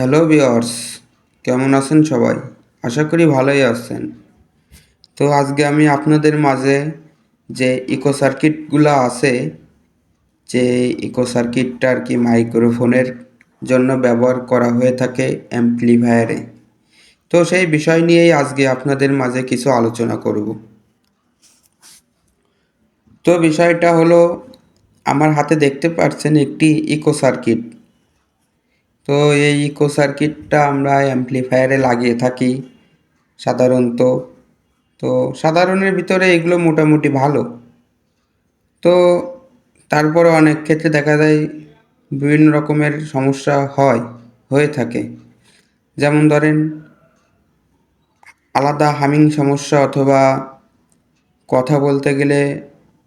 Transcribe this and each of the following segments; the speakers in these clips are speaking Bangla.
হ্যালো বিয়ার্স কেমন আছেন সবাই? আশা করি ভালোই আছেন। তো আজকে আমি আপনাদের মাঝে যে ইকো সার্কিটগুলো আছে, যে ইকো সার্কিটটা আর কি মাইক্রোফোনের জন্য ব্যবহার করা হয়ে থাকে অ্যাম্পলিফায়ারে তো সেই বিষয় নিয়েই আজকে আপনাদের মাঝে কিছু আলোচনা করব। তো বিষয়টা হলো, আমার হাতে দেখতে পাচ্ছেন একটি ইকো সার্কিট তো এই ইকো সার্কিটটা আমরা অ্যাম্পলিফায়ারে লাগিয়ে থাকি সাধারণত। তো সাধারণের ভিতরে এগুলো মোটামুটি ভালো। তো তারপরে অনেক ক্ষেত্রে দেখা যায় বিভিন্ন রকমের সমস্যা হয়, হয়ে থাকে। যেমন ধরেন, আলাদা হামিং সমস্যা অথবা কথা বলতে গেলে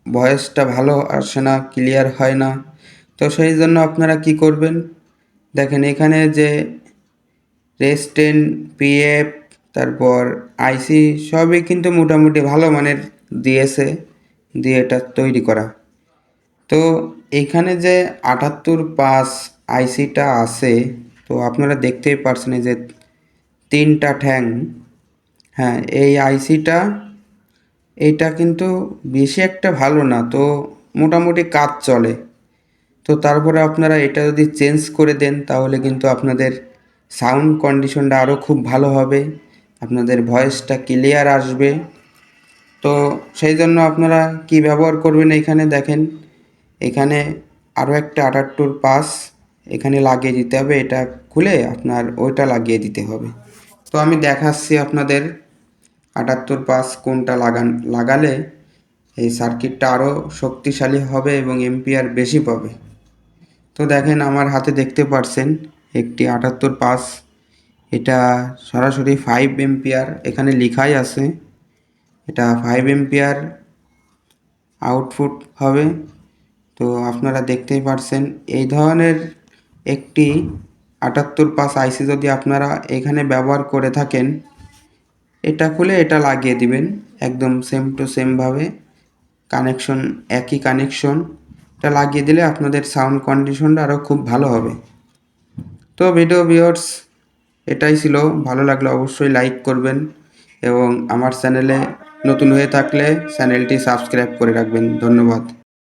ভয়েসটা ভালো আসে না, ক্লিয়ার হয় না। তো সেই জন্য আপনারা কি করবেন? দেখেন এখানে যে রেস্টেন, পিএফ, তারপর আইসি সবই কিন্তু মোটামুটি ভালো মানের দিয়েছে, দিয়ে এটা তৈরি করা। তো এখানে যে আটাত্তর পাস আইসিটা আছে, তো আপনারা দেখতেই পারছেন যে তিনটা ঠ্যাং। হ্যাঁ এই আইসিটা, এইটা কিন্তু বেশি একটা ভালো না, তো মোটামুটি কাজ চলে। তো তারপরে আপনারা এটা যদি চেঞ্জ করে দেন, তাহলে কিন্তু আপনাদের সাউন্ড কন্ডিশনটা আরও খুব ভালো হবে, আপনাদের ভয়েসটা ক্লিয়ার আসবে। তো সেই জন্য আপনারা কি ব্যবহার করবেন এখানে দেখেন, এখানে আরও একটা আটাত্তর পাস এখানে লাগিয়ে দিতে হবে, এটা খুলে আপনার ওইটা লাগিয়ে দিতে হবে। তো আমি দেখাচ্ছি আপনাদের আটাত্তর পাস কোনটা লাগান, লাগালে এই সার্কিটটা আরও শক্তিশালী হবে এবং এমপিআর বেশি পাবে। তো দেখেন আমার হাতে দেখতে পারছেন একটি আটাত্তর পাস। এটা সরাসরি ফাইভ এম্পিয়ার এখানে লেখাই আছে। এটা ফাইভ এম্পিয়ার আউটপুট হবে। তো আপনারা দেখতেই পারছেন এই ধরনের একটি আটাত্তর পাস আইসি যদি আপনারা এখানে ব্যবহার করে থাকেন, এটা খুলে এটা লাগিয়ে দিবেন। একদম সেম টু সেমভাবে কানেকশন একই কানেকশন এটা লাগিয়ে দিলে আপনাদের সাউন্ড কন্ডিশনটা আরও খুব ভালো হবে। তো ভিডিও ভিওর্স এটাই ছিল। ভালো লাগলে অবশ্যই লাইক করবেন এবং আমার চ্যানেলে নতুন হয়ে থাকলে চ্যানেলটি সাবস্ক্রাইব করে রাখবেন। ধন্যবাদ।